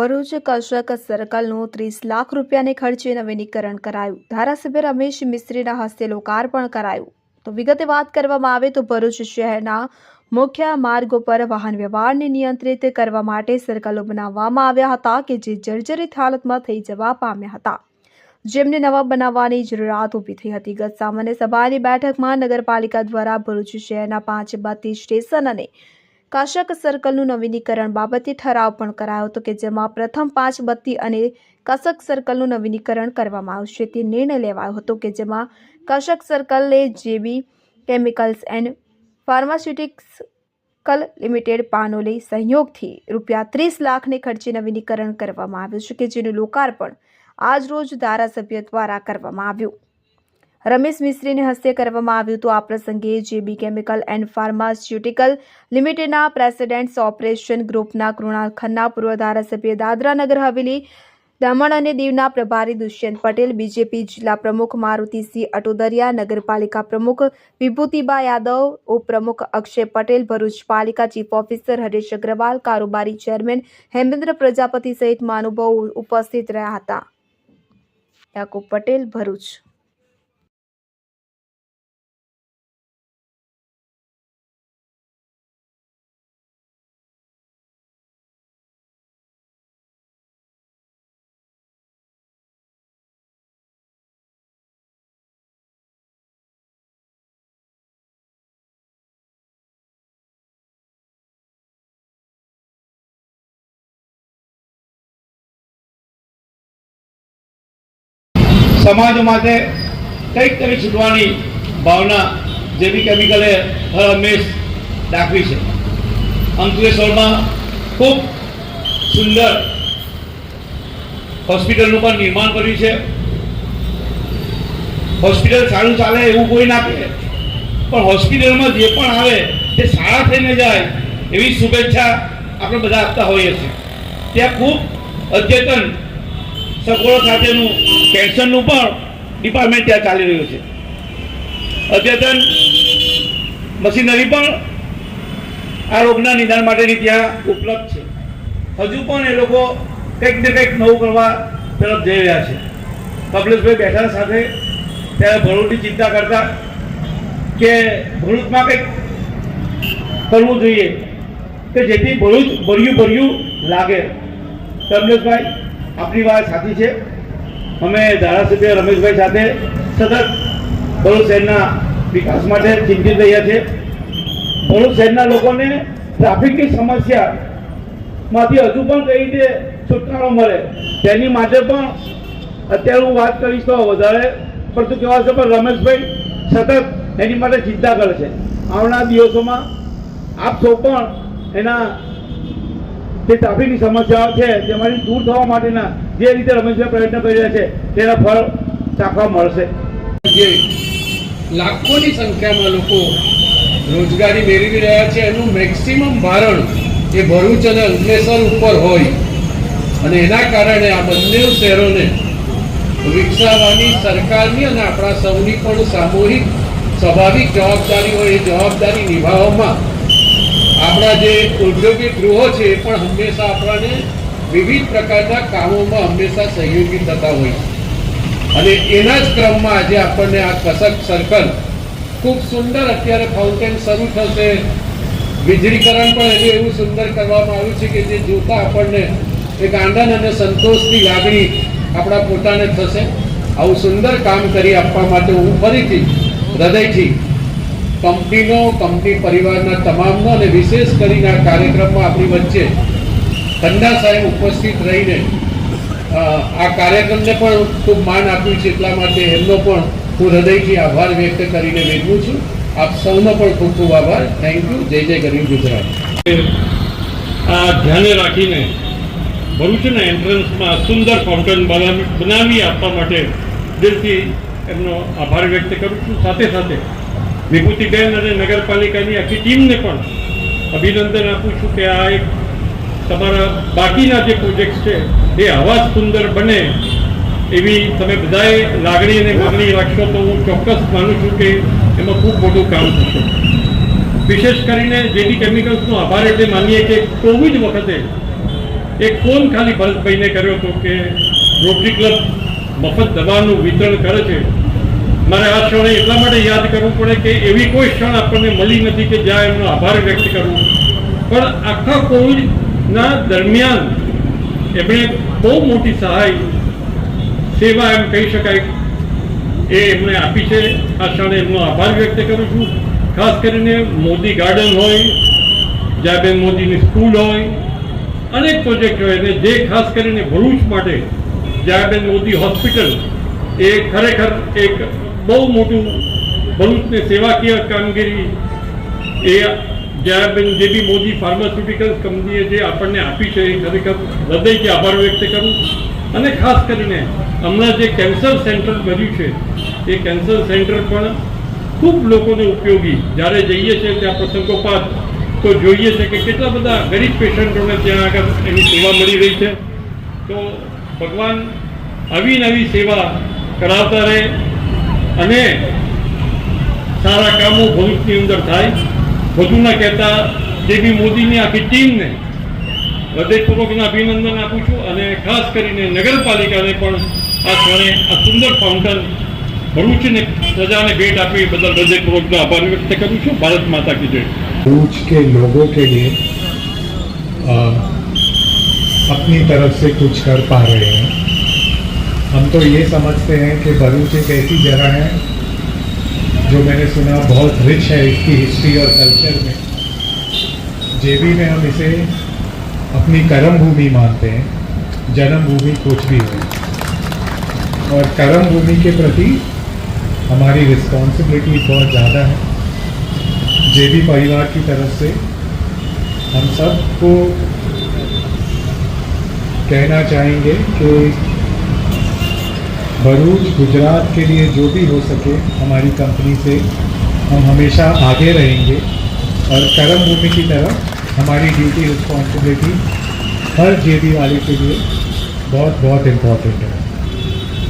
ભરૂચ કશક સર્કલનું ત્રીસ લાખ રૂપિયાને ખર્ચે નવીનીકરણ કરાયું. ધારાસભ્ય રમેશ મિસ્ત્રીના હસ્તે લોકાર્પણ કરાયું. તો વિગતે વાત કરવામાં આવે તો ભરૂચ શહેરના મુખ્ય માર્ગો પર વાહન વ્યવહારને નિયંત્રિત કરવા માટે સર્કલો બનાવવામાં આવ્યા હતા કે જે જર્જરિત હાલતમાં થઈ જવા પામ્યા હતા. જેમને નવા બનાવવાની જરૂરિયાત ઊભી થઈ હતી. ગત સામાન્ય સભાની બેઠકમાં નગરપાલિકા દ્વારા ભરૂચ શહેરના પાંચ બત્તી સ્ટેશન અને કાશક સર્કલનું નવીનીકરણ બાબતે ઠરાવ પણ કરાયો હતો કે જેમાં પ્રથમ પાંચ બત્તી અને કશક સર્કલનું નવીનીકરણ કરવામાં આવશે. તે નિર્ણય લેવાયો હતો કે જેમાં કશક સર્કલને JB chemicals and pharmaceutics limited Panoli સહયોગથી રૂપિયા ત્રીસ લાખને ખર્ચે નવીનીકરણ કરવામાં આવ્યું છે કે જેનું લોકાર્પણ આજ રોજ ધારાસભ્ય દ્વારા કરવામાં આવ્યું. રમેશ મિસ્ત્રીને હસ્તે કરવામાં આવ્યું હતું. આ પ્રસંગે જેબી કેમિકલ એન્ડ ફાર્માસ્યુટિકલ લિમિટેડના પ્રેસિડેન્ટ્સ ઓપરેશન ગ્રુપના કૃણાલ ખન્ના, પૂર્વ ધારાસભ્ય દાદરા નગર, હવેલી, દમણ અને દીવના પ્રભારી દુષ્યંત પટેલ, બીજેપી જિલ્લા પ્રમુખ મારુતિસિંહ અટોદરિયા, નગરપાલિકા પ્રમુખ વિભૂતિબા યાદવ, ઉપપ્રમુખ અક્ષય પટેલ, ભરૂચ પાલિકા ચીફ ઓફિસર હરેશ અગ્રવાલ, કારોબારી ચેરમેન હેમેન્દ્ર પ્રજાપતિ સહિત મહાનુભાવો ઉપસ્થિત રહ્યા હતા. યાકુબ પટેલ, ભરૂચ. સમાજ માટે કંઈક કરી છૂટવાની ભાવના જેવી કેમિકલે હર હંમેશ દાખવી છે. અંકલેશ્વરમાં ખૂબ સુંદર હોસ્પિટલનું પણ નિર્માણ કર્યું છે. હોસ્પિટલ સારું ચાલે એવું કોઈ ના કહે. પણ હોસ્પિટલમાં જે પણ આવે, તે સારા થઈને જાય એવી શુભેચ્છા આપણે બધા આપતા હોઈએ છીએ. ત્યાં ખૂબ અદ્યતન સગવડો સાથેનું કેન્સરનું પણ ડિપાર્ટમેન્ટ ત્યાં ચાલી રહ્યું છે. અદ્યતન મશીનરી પણ આ રોગના નિદાન માટેની ત્યાં ઉપલબ્ધ છે. હજુ પણ એ લોકો કંઈક ને કંઈક નવું કરવા તરફ જઈ રહ્યા છે. કપિલેશભાઈ બેઠા સાથે ત્યારે ભરૂચની ચિંતા કરતા કે ભરૂચમાં કંઈક કરવું જોઈએ કે જેથી ભરૂચ ભર્યું ભર્યું લાગે. કમલેશભાઈ આપણી વાત સાચી છે. અમે ધારાસભ્ય રમેશભાઈ સાથે સતત ભરૂચ શહેરના વિકાસ માટે ચિંતિત રહ્યા છે. ભરૂચ શહેરના લોકોને ટ્રાફિકની સમસ્યામાંથી હજુ પણ કઈ રીતે છુટકારો મળે, તેની માટે પણ અત્યારે હું વાત કરીશ તો વધારે પડતું કહેવા છે પણ રમેશભાઈ સતત એની માટે ચિંતા કરે છે. આવનાર દિવસોમાં આપ સૌ પણ એના જે ટ્રાફિકની સમસ્યાઓ છે, તેમાંથી દૂર થવા માટેના જે રીતે રમેશભાઈ પ્રયત્ન કરી રહ્યા છે, તેના ફળ ચાખવા મળશે. જે લાખોની સંખ્યામાં લોકો રોજગારી મેળવી રહ્યા છે, એનું મેક્સિમમ ભારણ એ ભરૂચ અને અંકલેશ્વર ઉપર હોય. અને એના કારણે આ બંને શહેરોને વિકસાવવાની સરકારની અને આપણા સૌની પણ સામૂહિક સ્વાભાવિક જવાબદારી હોય, એ જવાબદારી નિભાવવામાં આપણા જે ઔદ્યોગિક ગૃહો છે, એ પણ હંમેશા આપણને વિવિધ પ્રકારના કામોમાં હંમેશા સહયોગી થતા હોય છે. અને એના જ ક્રમમાં આજે આપણને આ કસક સર્કલ ખૂબ સુંદર અત્યારે ફાઉન્ટેન શરૂ થશે. વીજળીકરણ પણ એને એવું સુંદર કરવામાં આવ્યું છે કે જે જોતા આપણને એક આનંદ અને સંતોષની લાગણી આપણા પોતાને થશે. આવું સુંદર કામ કરી આપવા માટે હું ફરીથી હૃદયથી કંપનીનો, કંપની પરિવારના તમામનો અને વિશેષ કરીને આ કાર્યક્રમમાં આપણી વચ્ચે ખન્ના સાહેબ ઉપસ્થિત રહીને આ કાર્યક્રમને પણ ખૂબ માન આપ્યું છે, એટલા માટે એમનો પણ હું હૃદયથી આભાર વ્યક્ત કરીને વેચું છું. આપ સૌનો પણ ખૂબ ખૂબ આભાર. થેન્ક યુ જય જય ગરીબ ગુજરાત. આ ધ્યાને રાખીને ભરૂચના એન્ટ્રન્સમાં સુંદર ફાઉન્ટેન બનાવી આપવા માટે દિલથી એમનો આભાર વ્યક્ત કરું છું. સાથે સાથે વિભૂતિબેન અને નગરપાલિકાની આખી ટીમને પણ અભિનંદન આપું છું કે આ એક તમારા બાકીના જે પ્રોજેક્ટ છે, એ આવા સુંદર બને એવી તમે બધાએ લાગણી અને માગણી રાખશો તો હું ચોક્કસ માનું છું કે એમાં ખૂબ મોટું કામ થશે. વિશેષ કરીને જેડી કેમિકલ્સનો આભાર એટલે માનીએ કે કોવિડ વખતે એક ફોન ખાલી ભરતભાઈને કર્યો હતો કે રોટરી ક્લબ મફત દવાનું વિતરણ કરે છે. મારે આ ક્ષણે એટલા માટે યાદ કરવું પડે કે એવી કોઈ ક્ષણ આપણને મળી નથી કે જ્યાં એમનો આભાર વ્યક્ત કરવું. પણ આખા કોવિડના દરમિયાન એમણે બહુ મોટી સહાય, સેવા એમ કહી શકાય, એ એમણે આપી છે. આ ક્ષણે એમનો આભાર વ્યક્ત કરું છું. ખાસ કરીને મોદી ગાર્ડન હોય, જયાબેન મોદીની સ્કૂલ હોય, અનેક પ્રોજેક્ટ હોય અને જે ખાસ કરીને ભરૂચ માટે જયાબેન મોદી હોસ્પિટલ, એ ખરેખર એક બહુ મોટું ભરૂચને સેવાકીય કામગીરી, એ જયાબેન જે બી મોદી ફાર્માસ્યુટિકલ્સ કંપનીએ જે આપણને આપી છે, એ ખરેખર હૃદયથી આભાર વ્યક્ત કરું. અને ખાસ કરીને હમણાં જે કેન્સર સેન્ટર બન્યું છે, એ કેન્સર સેન્ટર પણ ખૂબ લોકોને ઉપયોગી. જ્યારે જઈએ છીએ ત્યાં પ્રસંગોપાત, તો જોઈએ છે કે કેટલા બધા ગરીબ પેશન્ટોને ત્યાં આગળ એની સેવા મળી રહી છે. તો ભગવાન આવી નવી સેવા કરાવતા રહે અને સારા કામો ભવિષ્યની અંદર થાય. વધુ ના કહેતા જે બી મોદીની આખી ટીમને હૃદયપૂર્વકના અભિનંદન આપું છું અને ખાસ કરીને નગરપાલિકાને પણ આ ક્ષણે આ સુંદર ફાઉન્ટન ભરૂચને પ્રજાને ભેટ આપી એ બદલ હૃદયપૂર્વકનો આભાર વ્યક્ત કરું છું ભારત માતા કી જય भरूच के लोगों के लिए अ, अपनी तरफ से कुछ कर पा रहे हैं हम तो ये समझते हैं कि भरूच एक ऐसी जगह है जो मैंने सुना, बहुत रिच है इसकी हिस्ट्री और कल्चर में। जेबी में हम इसे अपनी कर्म भूमि मानते हैं, जन्मभूमि कुछ भी हो। और कर्म भूमि के प्रति हमारी रिस्पॉन्सिबिलिटी बहुत ज़्यादा है। जेबी परिवार की तरफ़ से हम सबको कहना चाहेंगे कि भरूच, गुजरात के लिए जो भी हो सके हमारी कंपनी से हम हमेशा आगे रहेंगे और कर्म भूमि की तरफ़ हमारी ड्यूटी रिस्पॉन्सिबिलिटी हर जेबी वाले के लिए बहुत बहुत इंपॉर्टेंट है।